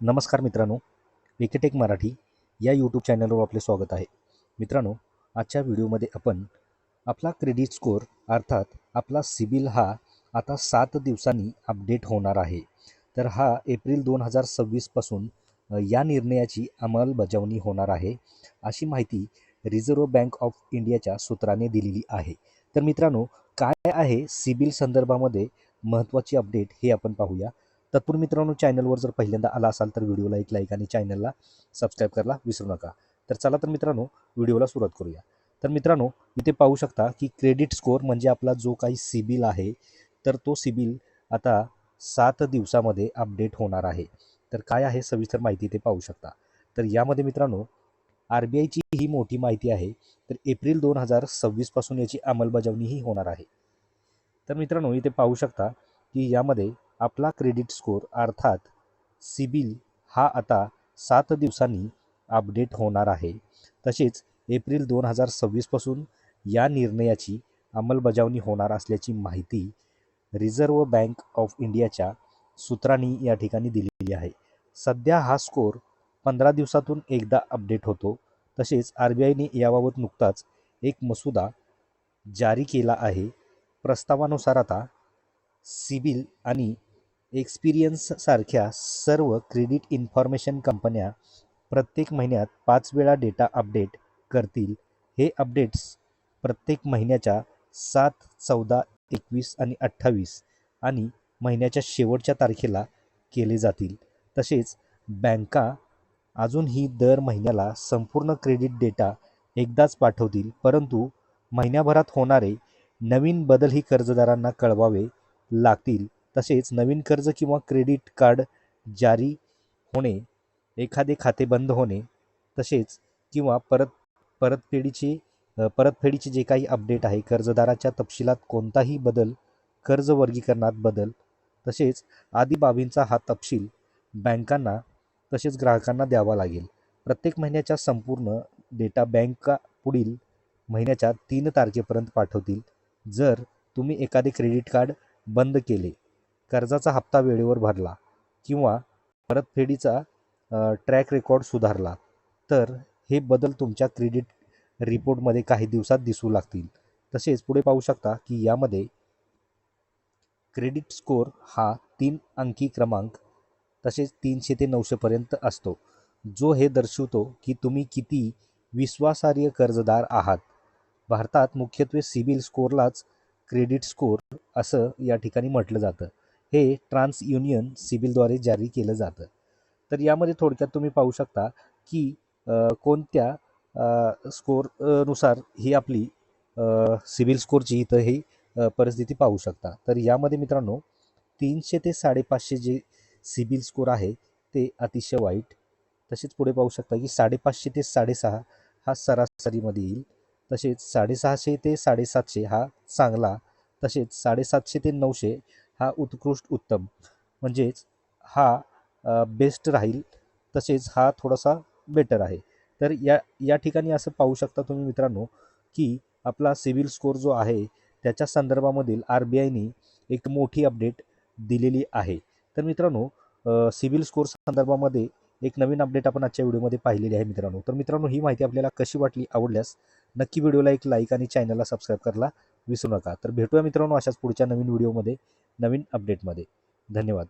नमस्कार मित्रांनो विकेटेक मराठी या यूट्यूब चॅनलवर आपले स्वागत आहे. मित्रांनो आजच्या व्हिडिओमध्ये आपण आपला क्रेडिट स्कोअर अर्थात आपला सिबिल हा आता सात दिवसांनी अपडेट होणार आहे. तर हा एप्रिल दोन हजार सव्वीसपासून या निर्णयाची अंमलबजावणी होणार आहे अशी माहिती रिझर्व्ह बँक ऑफ इंडियाच्या सूत्राने दिलेली आहे. तर मित्रांनो काय आहे सिबिल संदर्भामध्ये महत्त्वाची अपडेट हे आपण पाहूया. तत्पूर्वी मित्रांनो चॅनलवर जर पहिल्यांदा आला असाल तर व्हिडिओला एक लाईक आणि चॅनलला सबस्क्राईब करायला विसरू नका. तर चला तर मित्रांनो व्हिडिओला सुरुवात करूया. तर मित्रांनो इथे पाहू शकता की क्रेडिट स्कोअर म्हणजे आपला जो काही सिबिल आहे तर तो सिबिल आता सात दिवसामध्ये अपडेट होणार आहे. तर काय आहे सविस्तर माहिती ते पाहू शकता. तर यामध्ये मित्रांनो आर बी आयची ही मोठी माहिती आहे तर एप्रिल दोन हजार सव्वीसपासून याची अंमलबजावणीही होणार आहे. तर मित्रांनो इथे पाहू शकता की यामध्ये आपला क्रेडिट स्कोअर अर्थात सिबिल हा आता सात दिवसांनी अपडेट होणार आहे. तसेच एप्रिल दोन हजार सव्वीसपासून या निर्णयाची अंमलबजावणी होणार असल्याची माहिती रिझर्व्ह बँक ऑफ इंडियाच्या सूत्रांनी या ठिकाणी दिलेली आहे. सध्या हा स्कोअर पंधरा दिवसातून एकदा अपडेट होतो. तसेच आर बी आयने याबाबत नुकताच एक मसुदा जारी केला आहे. प्रस्तावानुसार आता सिबिल आणि एक्सपिरियन्ससारख्या सर्व क्रेडिट इन्फॉर्मेशन कंपन्या प्रत्येक महिन्यात पाच वेळा डेटा अपडेट करतील. हे अपडेट्स प्रत्येक महिन्याच्या सात चौदा एकवीस आणि अठ्ठावीस आणि महिन्याच्या शेवटच्या तारखेला केले जातील. तसेच बँका अजूनही दर महिन्याला संपूर्ण क्रेडिट डेटा एकदाच पाठवतील परंतु महिन्याभरात होणारे नवीन बदलही कर्जदारांना कळवावे लागतील. तसेच नवीन कर्ज किंवा क्रेडिट कार्ड जारी होणे एखादे खाते बंद होणे तसेच किंवा परत परतफेडीचे परतफेडीचे जे काही अपडेट आहे कर्जदाराच्या तपशिलात कोणताही बदल कर्ज वर्गीकरणात बदल तसेच आदी बाबींचा हा तपशील बँकांना तसेच ग्राहकांना द्यावा लागेल. प्रत्येक महिन्याच्या संपूर्ण डेटा बँका पुढील महिन्याच्या तीन तारखेपर्यंत पाठवतील. जर तुम्ही एखादे क्रेडिट कार्ड बंद केले कर्जाचा हप्ता वेळेवर भरला किंवा परतफेडीचा ट्रॅक रेकॉर्ड सुधारला तर हे बदल तुमच्या क्रेडिट रिपोर्टमध्ये काही दिवसात दिसू लागतील. तसेच पुढे पाहू शकता की यामध्ये क्रेडिट स्कोअर हा तीन अंकी क्रमांक तसेच तीनशे ते नऊशेपर्यंत असतो जो हे दर्शवतो की तुम्ही किती विश्वासार्ह कर्जदार आहात. भारतात मुख्यत्वे सिबिल स्कोअरलाच क्रेडिट स्कोअर असं या ठिकाणी म्हटलं जातं. हे ट्रान्स युनियन सिबिलद्वारे जारी केलं जातं. तर यामध्ये थोडक्यात तुम्ही पाहू शकता की कोणत्या स्कोरनुसार स्कोअरनुसार ही आपली सिबिल स्कोअरची इथं ही परिस्थिती पाहू शकता. तर यामध्ये मित्रांनो तीनशे ते साडेपाचशे जे सिबिल स्कोर आहे ते अतिशय वाईट. तसेच पुढे पाहू शकता की साडेपाचशे ते साडेसहा हा सरासरीमध्ये येईल. तसेच साडेसहाशे ते साडेसातशे हा चांगला. तसेच साडेसातशे ते नऊशे हा उत्कृष्ट उत्तम. म्हणजेच हा बेस्ट राहील तसेच हा थोडासा बेटर आहे. तर या या ठिकाणी असं पाहू शकता तुम्ही मित्रांनो की आपला सिव्हिल स्कोअर जो आहे त्याच्या संदर्भामधील आर बी आयने एक मोठी अपडेट दिलेली आहे. तर मित्रांनो सिव्हिल स्कोअर संदर्भामध्ये एक नवीन अपडेट आपण आजच्या व्हिडिओमध्ये पाहिलेली आहे मित्रांनो. तर मित्रांनो ही माहिती आपल्याला कशी वाटली आवडल्यास नक्की व्हिडिओला एक लाईक आणि चॅनलला सबस्क्राईब करायला विसरू नका. तर भेटूया मित्रांनो अशाच पुढच्या नवीन व्हिडिओमध्ये नवीन अपडेटमध्ये धन्यवाद.